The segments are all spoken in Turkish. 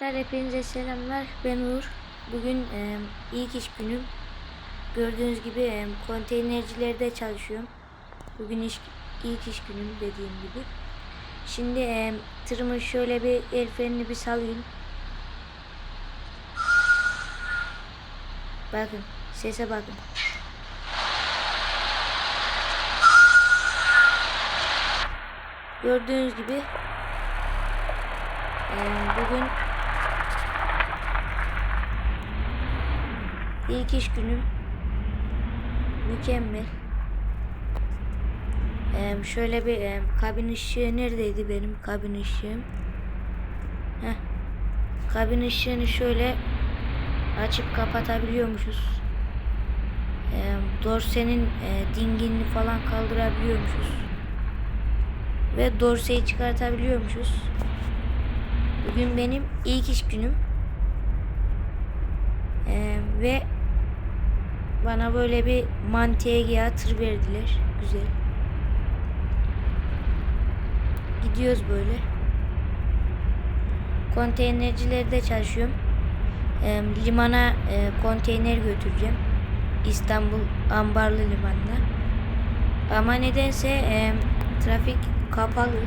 Arkadaşlar hepinize selamlar. Ben Uğur. Bugün e, ilk iş günüm. Gördüğünüz gibi e, konteynercilerde çalışıyorum. Bugün iş, ilk iş günüm dediğim gibi. Şimdi e, tırımı şöyle bir el frenini bir salayım. Bakın sese bakın. Gördüğünüz gibi e, bugün ilk iş günüm mükemmel. E, şöyle bir e, kabin ışığı neredeydi benim kabin ışığım? Heh. Kabin ışığını şöyle açıp kapatabiliyormuşuz. E, dorsenin e, dinginini falan kaldırabiliyormuşuz. Ve dorseyi çıkartabiliyormuşuz. Bugün benim ilk iş günüm. Ee, ve bana böyle bir Mantegea tır verdiler. Güzel. Gidiyoruz böyle. Konteynercilerde çalışıyorum. Ee, limana e, konteyner götüreceğim. İstanbul Ambarlı Limanı'na. Ama nedense e, trafik kapalı.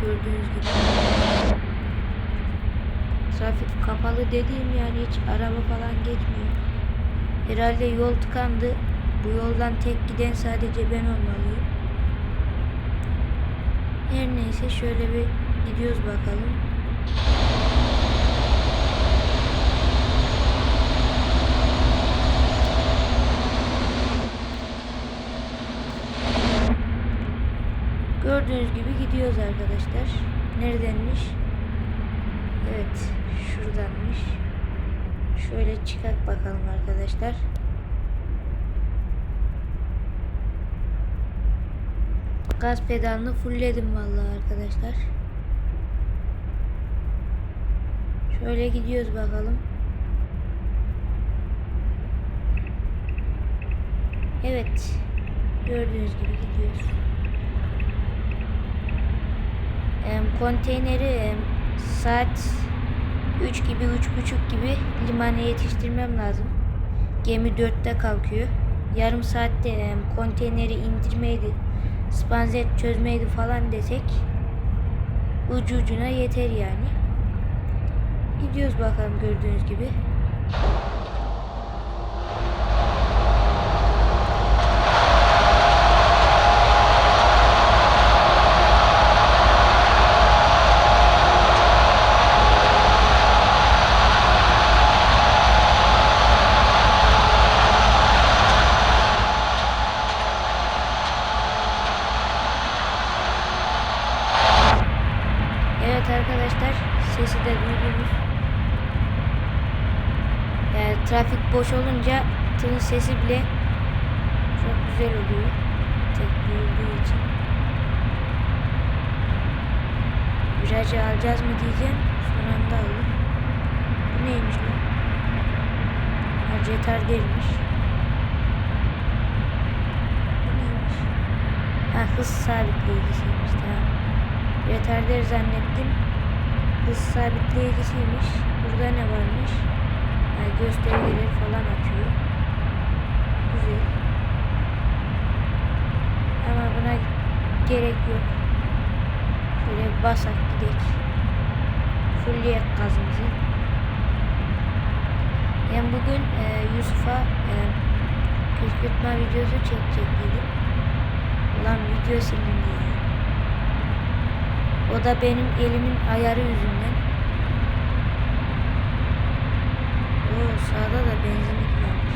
Gördüğünüz gibi. Trafik kapalı dediğim yani hiç araba falan geçmiyor. Herhalde yol tıkandı. Bu yoldan tek giden sadece ben olmalıyım. Her neyse şöyle bir gidiyoruz bakalım. Gördüğünüz gibi gidiyoruz arkadaşlar. Neredenmiş? Evet, şuradanmış. Şöyle çıkak bakalım arkadaşlar. Gaz pedalını fullledim vallahi arkadaşlar. Şöyle gidiyoruz bakalım. Evet. Gördüğünüz gibi gidiyoruz. Em, konteyneri em, saat 3 gibi 3.30 gibi limana yetiştirmem lazım. Gemi 4'te kalkıyor. Yarım saatte em, konteyneri indirmeydi, spanzet çözmeydi falan desek ucu ucuna yeter yani. Gidiyoruz bakalım gördüğünüz gibi. Evet arkadaşlar sesi de duydunuz. Yani trafik boş tırın sesi bile çok güzel oluyor. Tek duyulduğu için. Virajı alacağız mı diyeceğim. Son anda aldık. Bu neymiş lan? Ha cetar değilmiş. Bu neymiş? Ha hız sabitleyicisiymiş tamam. Retarder zannettim. Hız sabitleyicisiymiş. Burada ne varmış? Yani göstergeleri falan atıyor. Güzel. Ama buna gerek yok. Şöyle basak gidek. Fulleyek gazımızı. Ben bugün e, Yusuf'a e, kışkırtma videosu çekecek dedim. Ulan video silindi ya. O da benim elimin ayarı yüzünden. Oo sağda da benzinlik varmış.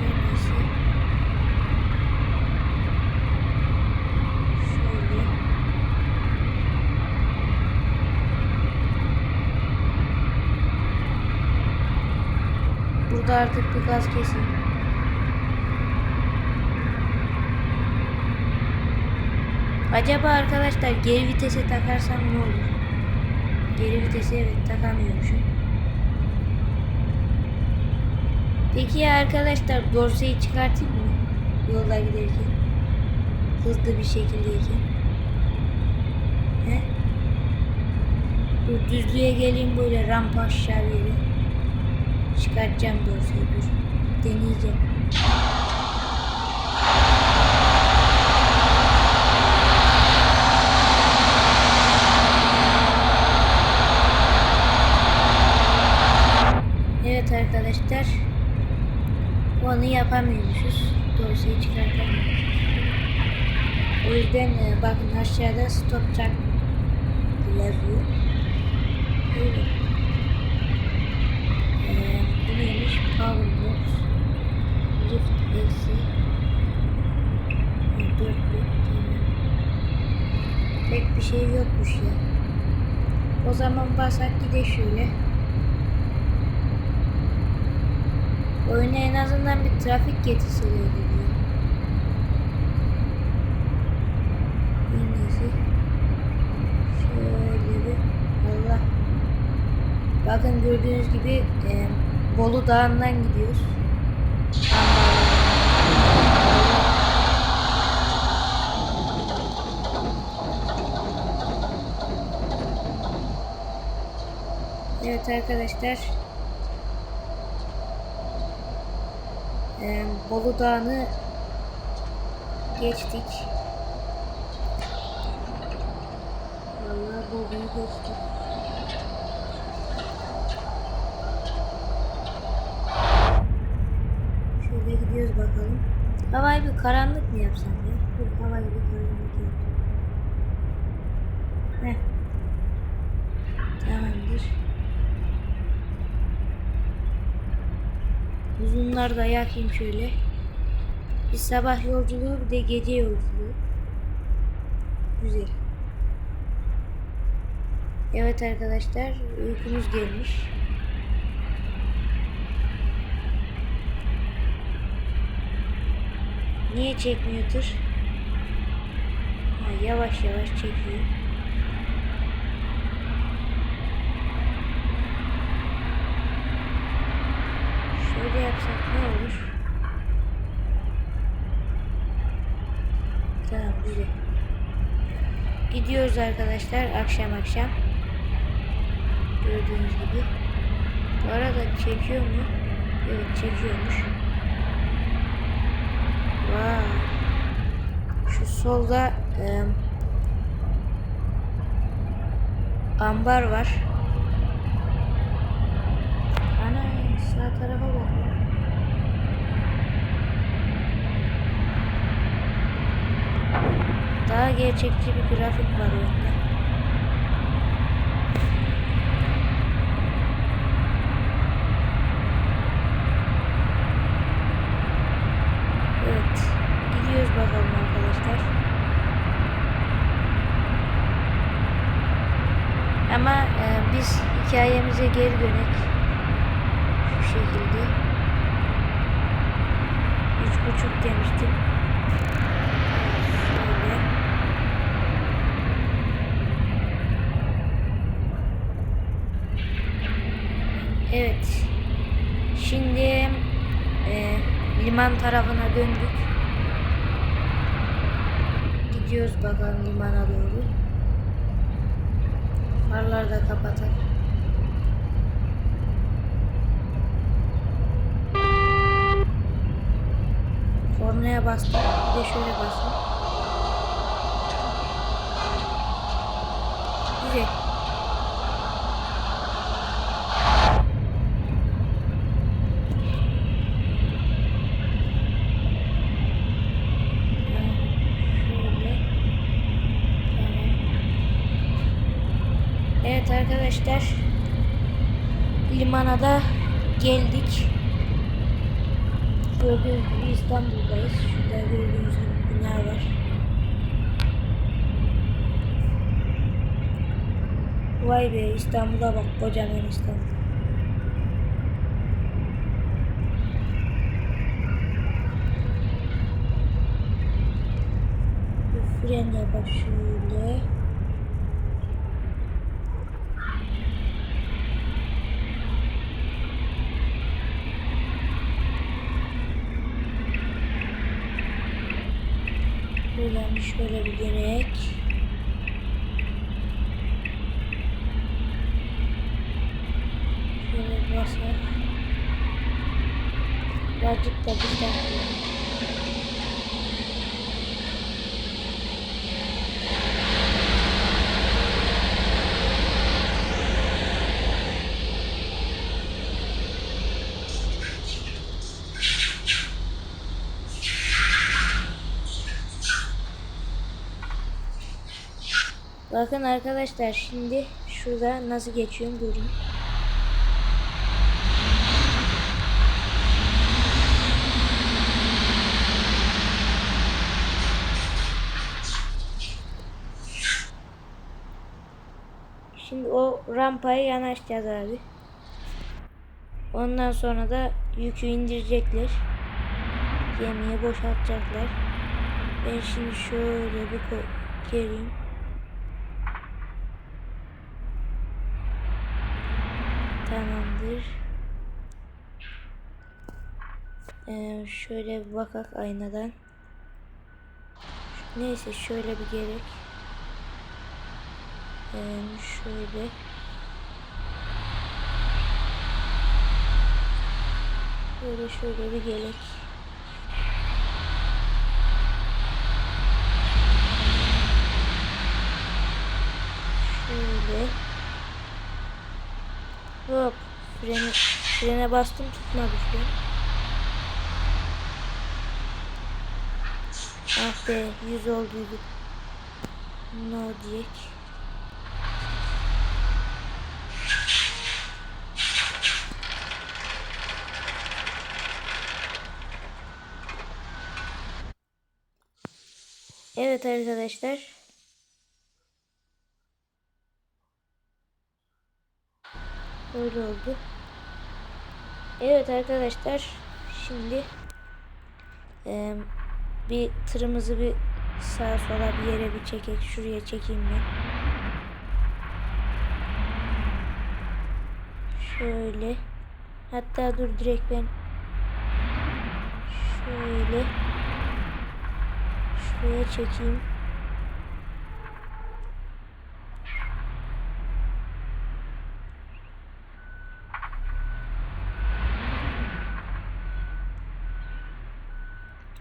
Her neyse. Şöyle. Burada artık bir gaz kesin. Acaba arkadaşlar geri vitese takarsam ne olur? Geri vitese evet takamıyormuşum. Peki ya arkadaşlar dorseyi çıkartayım mı? Yolda giderken. Hızlı bir şekildeyken. He? Düzlüğe geleyim böyle rampa aşağı yere. Çıkartacağım dorseyi dur. Deneyeceğim. Evet arkadaşlar. Onu yapamıyormuşuz. Dorseyi çıkartamıyormuşuz. O yüzden e, bakın aşağıda stop track yazıyor. Öyle. Neymiş? Power box. Lift eksi. E, dörtlü. Tamam. Pek bir şey yokmuş ya. O zaman basak gide şöyle. Oyuna en azından bir trafik getirselerdi diyor. Neyse. Şöyle bir Allah. Bakın gördüğünüz gibi e, Bolu Dağı'ndan gidiyoruz. Evet arkadaşlar. Ee, Bolu Dağı'nı geçtik. Vallahi Bolu'yu geçtik. Şöyle gidiyoruz bakalım. Havayı bir karanlık mı yapsam ya? Dur havayı bir karanlık yapayım. Heh. Tamamdır. Uzunlar da yakayım şöyle. Bir sabah yolculuğu bir de gece yolculuğu. Güzel. Evet arkadaşlar uykumuz gelmiş. Niye çekmiyor tır? Ha, yavaş yavaş çekiyor. Şöyle yapsak ne olur? Tamam güzel. Gidiyoruz arkadaşlar akşam akşam. Gördüğünüz gibi. Bu arada çekiyor mu? Evet çekiyormuş. Şu solda e, ambar var. Ana sağ tarafa bak. Daha gerçekçi bir grafik var oyunda. Evet. Gidiyoruz bakalım arkadaşlar. Ama e, biz hikayemize geri dönek. Şu şekilde. Üç buçuk demiştim. Şöyle. Evet. Şimdi e, liman tarafına döndük. Gidiyoruz bakalım limana doğru. Farları da kapatalım. Kornaya bastım. Bir de şöyle bastım. Güzel. Şöyle. Tamam. Evet arkadaşlar. Limana da geldik. Gördüğünüz gibi İstanbul'dayız. Şurada gördüğünüz gibi bina var. Vay be İstanbul'a bak kocaman İstanbul. Fren yapak şöyle. Şuradan şöyle bir gerek. Şöyle basar. Birazcık da bir tane. Bakın arkadaşlar şimdi şurada nasıl geçiyorum görün. Şimdi o rampaya yanaşacağız abi. Ondan sonra da yükü indirecekler. Gemiye boşaltacaklar. Ben şimdi şöyle bir geleyim. Tamamdır. Ee, şöyle bir bakak aynadan. Neyse şöyle bir gerek. Ee, şöyle. Böyle şöyle bir gerek. Şöyle. Hop. Freni, frene bastım tutmadı fren. Ah be 100 olduydu. No diyek. Evet arkadaşlar. Öyle oldu. Evet arkadaşlar. Şimdi eee, bir tırımızı bir sağa sola bir yere bir çekek. Şuraya çekeyim ben. Şöyle. Hatta dur direkt ben şöyle şuraya çekeyim.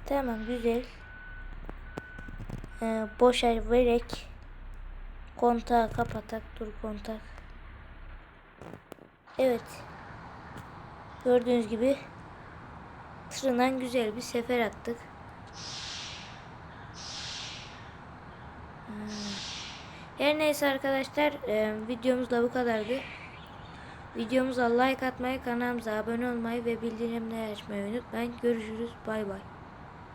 Tamam güzel. Ee, boşa vererek kontağı kapatak dur kontak. Evet. Gördüğünüz gibi tırından güzel bir sefer attık. Hmm. Her neyse arkadaşlar e, videomuz da bu kadardı. Videomuza like atmayı, kanalımıza abone olmayı ve bildirimleri açmayı unutmayın. Görüşürüz. Bay bay.